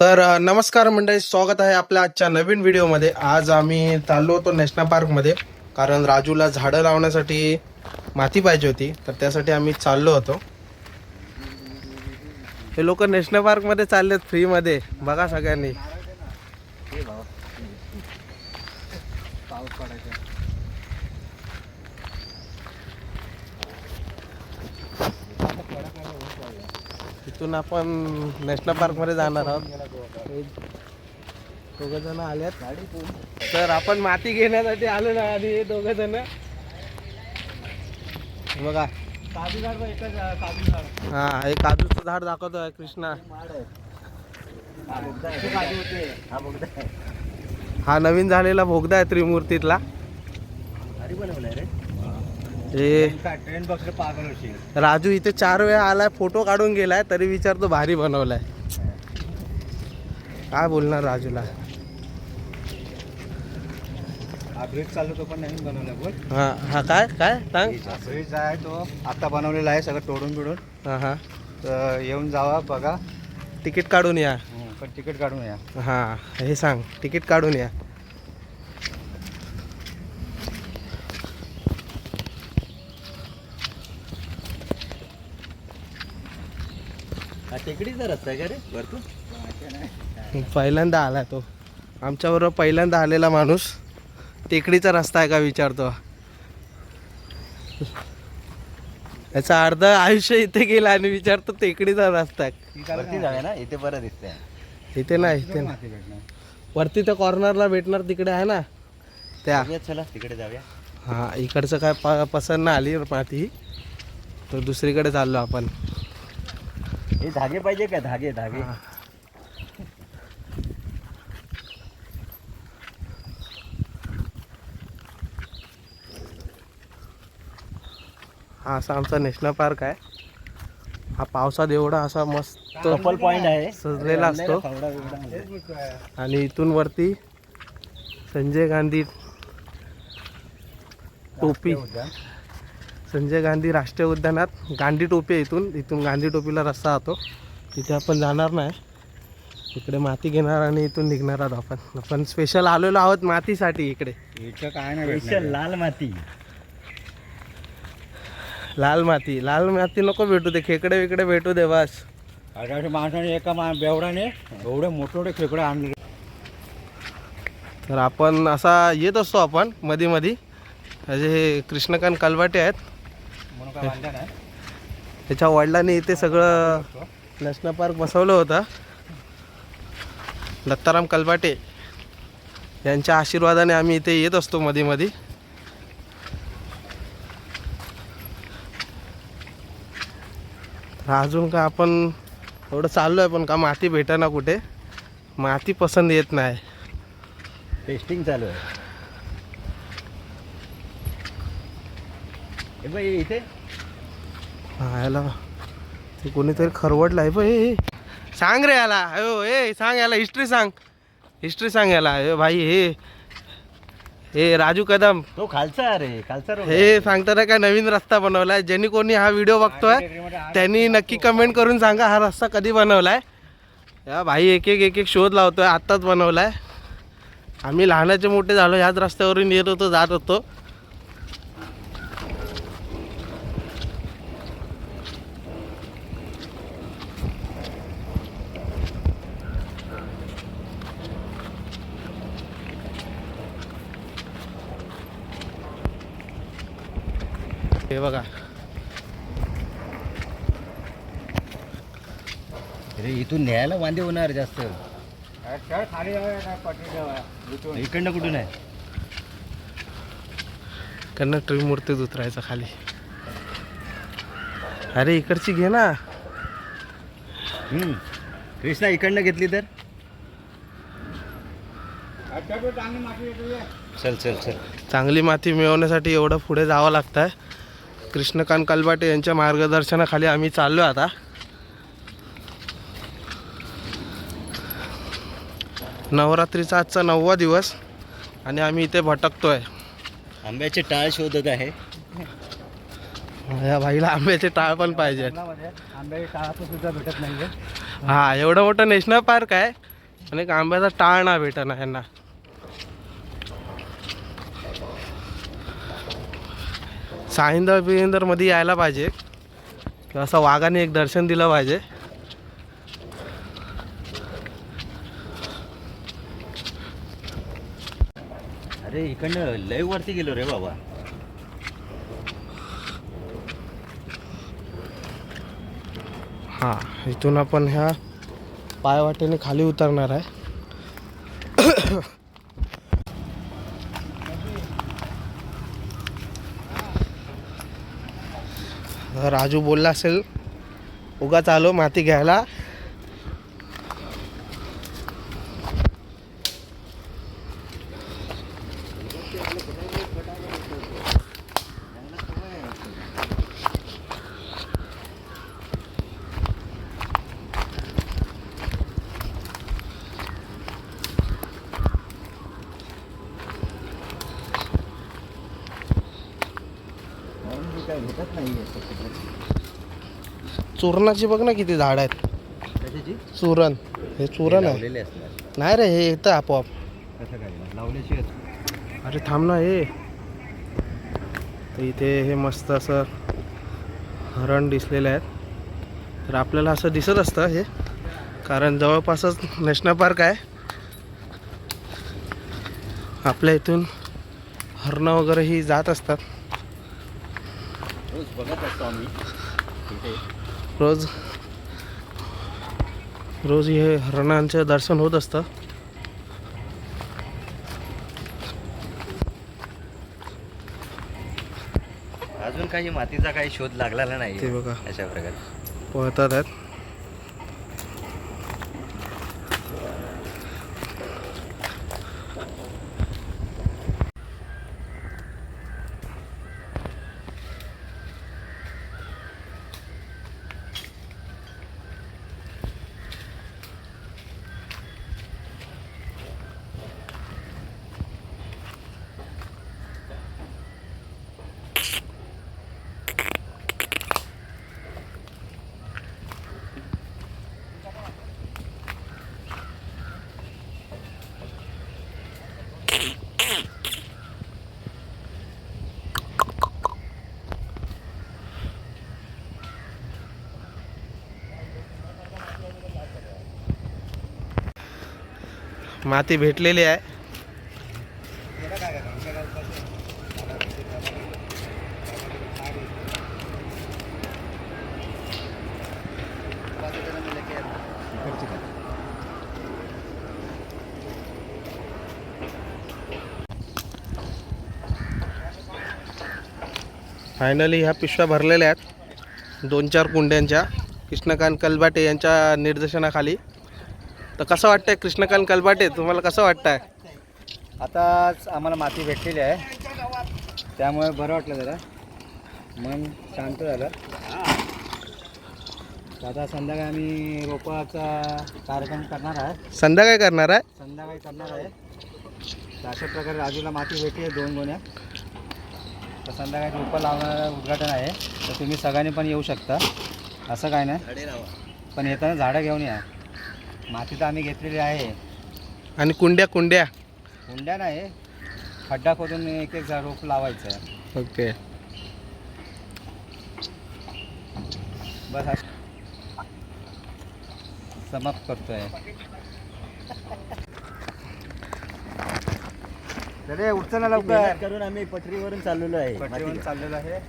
तर नमस्कार मंडळी स्वागत आहे आपल्या आजच्या नवीन व्हिडिओमध्ये. आज आम्ही चाललो होतो नॅशनल पार्कमध्ये कारण राजूला झाडं लावण्यासाठी माती पाहिजे होती तर त्यासाठी आम्ही चाललो होतो. हे लोक नॅशनल पार्कमध्ये चाललेत फ्रीमध्ये बघा सगळ्यांनी. तिथून आपण नॅशनल पार्कमध्ये जाणार आहोत. दोघ जण आल्यात. तर आपण माती घेण्यासाठी आलो ना आधी हे दोघ जण. बघा. हा हे काजूचं झाड दाखवतोय कृष्णा. हा नवीन झालेला भोगदा आहे त्रिमूर्तीतला. रे हे राजू इथे चार वेळा आलाय फोटो काढून गेलाय तरी विचारतो भारी बनवलाय. काय बोलणार राजूला? हा ब्रिज चालू पण नवीन बनवला बोल. हा हा काय काय? सांग. ब्रिज आहे तो. आता बनवलेला आहे सगळं तोडून बिडून. हा हा. तर येऊन जावा बघा. तिकीट काढून या. पण तिकीट काढून या. हा हे सांग तिकीट काढून या. टेकडीचा रस्ता आहे का रे? वरतून? पहिल्यांदा आला तो. आमच्याबरोबर पहिल्यांदा आलेला माणूस. टेकडीचा रस्ता आहे का विचारतो. याचा अर्ध आयुष्य इथे गेला आणि विचारतो टेकडीचा रस्ता आहे. ना इथे बरं दिसतंय. इथे नाही इथे नाही. वरती त्या कॉर्नरला भेटणार तिकडे आहे ना. त्या. चला तिकडे जाऊया. हा इकडचं काय प पसंत नाही आली माती तर दुसरीकडे चाललो आपण. हे धागे पाहिजे का धागे धागे हा. असा आमचा नॅशनल पार्क आहे हा पावसात एवढा असा मस्त पॉइंट आहे सजलेला असतो. आणि इथून वरती संजय गांधी टोपी. संजय गांधी राष्ट्रीय उद्यानात गांधी टोपी आहे इथून. इथून गांधी टोपीला रस्ता जातो. तिथे आपण जाणार नाही. इकडे माती घेणार आणि इथून निघणार आहोत आपण. आपण स्पेशल आलेलो आहोत मातीसाठी इकडे. इथं काय नाही स्पेशल लाल माती. लाल माती. लाल माती नको भेटू दे. खेकडे विकडे भेटू दे बस. माणसाने एका मा बेवडाने एवढे मोठे मोठे खेकडे आणले. तर आपण असा येत असतो आपण मध्ये मध्ये म्हणजे हे कृष्णकांत कलवाटे आहेत. म्हणून काय बांधलं नाही. त्याच्या वडिलांनी इथे सगळं नॅशनल पार्क बसवलं होतं. दत्ताराम कलबाटे यांच्या आशीर्वादाने आम्ही इथे येत असतो मध्ये मध्ये अजून का आपण एवढं चाललो आहे पण का माती भेटेना कुठे? माती पसंत येत नाही. टेस्टिंग चालू आहे हे बाई इथे. हा याला ते कोणीतरी खरवडलं आहे हे सांग रे याला. अयो ए सांग याला हिस्ट्री सांग. हिस्ट्री सांग याला. अयो भाई हे हे राजू कदम. तो खालचा रे खालचा रोड हे सांगताना काय नवीन रस्ता बनवलाय? ज्यांनी कोणी हा व्हिडिओ बघतोय त्यांनी नक्की कमेंट करून सांगा हा रस्ता कधी बनवलाय. या भाई एक एक एक एक शोध लावतोय आत्ताच बनवलाय. आम्ही लहानाचे मोठे झालो ह्याच रस्त्यावरून येत होतो जात होतो. हे बघा. अरे इथून न्यायला वांदे होणार जास्त. खाली इकडनं कुठून आहे? त्यांना त्रिमूर्तीत उतरायचं खाली. अरे इकडची घे ना. हम्म. कृष्णा इकडनं घेतली तर? चल चल चल. चांगली माती मिळवण्यासाठी एवढं पुढे जावं लागतं आहे कृष्णकांत कलबाटे यांच्या मार्गदर्शनाखाली आम्ही चाललो आता. नवरात्रीचा आजचा नववा दिवस आणि आम्ही इथे भटकतोय. आंब्याचे टाळ शोधत आहे. या भाईला आंब्याचे टाळ पण पाहिजे. आंब्याचे टाळाचं सुद्धा भेटत नाही हा एवढं मोठं नॅशनल पार्क आहे. आणि एक आंब्याचा टाळ ना भेटना यांना. साईंदर बिंदरमध्ये यायला पाहिजे. किंवा असं वाघाने एक दर्शन दिलं पाहिजे. अरे इकडनं लय वरती गेलो रे बाबा. हां इथून आपण ह्या पायवाटेने खाली उतरणार आहे. राजू बोलला असेल उगाच आलो माती घ्यायला. काय भेटत नाही चूर्णाची बघ ना किती झाड आहेत. कशाची? चूरण. हे चूरण आहे. लावलेले असणार. नाही रे हे येतं आपोआप. कसं काय? लावल्याशिवाय अरे थांब ना हे. तर इथे हे मस्त असं हरण दिसलेले आहेत. तर आपल्याला असं दिसत असतं हे. कारण जवळपासच नॅशनल पार्क आहे. आपल्या इथून हरणं वगैरे ही जात असतात. रोज बघत असतो आम्ही. रोज रोज हे हरणांचं दर्शन होत असतं. अजून काही मातीचा काही शोध लागलेला नाही ते बघा. अशा प्रकारे. पळतात आहेत. माती भेटलेली आहे. फायनली ह्या पिशव्या भरलेल्या आहेत. दोन चार कुंड्यांच्या. कृष्णकांत कलबाटे यांच्या निर्देशनाखाली. तर कसं वाटतंय? कृष्णकांत कलबाटे तुम्हाला कसं वाटतंय? आताच आम्हाला माती भेटलेली आहे. त्यामुळे बरं वाटलं जरा. मन शांत झालं. तर आता संध्याकाळी आम्ही रोपाचा कार्यक्रम करणार आहे संध्याकाळी करणार आहे? संध्याकाळी करणार आहे. तर अशा प्रकारे राजूला माती भेटली आहे दोन गोण्या. तर संध्याकाळी रोपं लावणारं उद्घाटन आहे. तर तुम्ही सगळ्यांनी पण येऊ शकता. असं काय नाही. पण येताना झाडं घेऊन या. माती तर आम्ही घेतलेली आहे. आणि कुंड्या कुंड्या? हुंड्या नाही. खड्डा खोदून एक एक झाड रोप लावायचं आहे. ओके. बस समाप्त करतोय. अरे उठचं ना लवकर करून आम्ही पटरीवरून चाललेलो आहे. पटरीवरून चाललेलं आहे.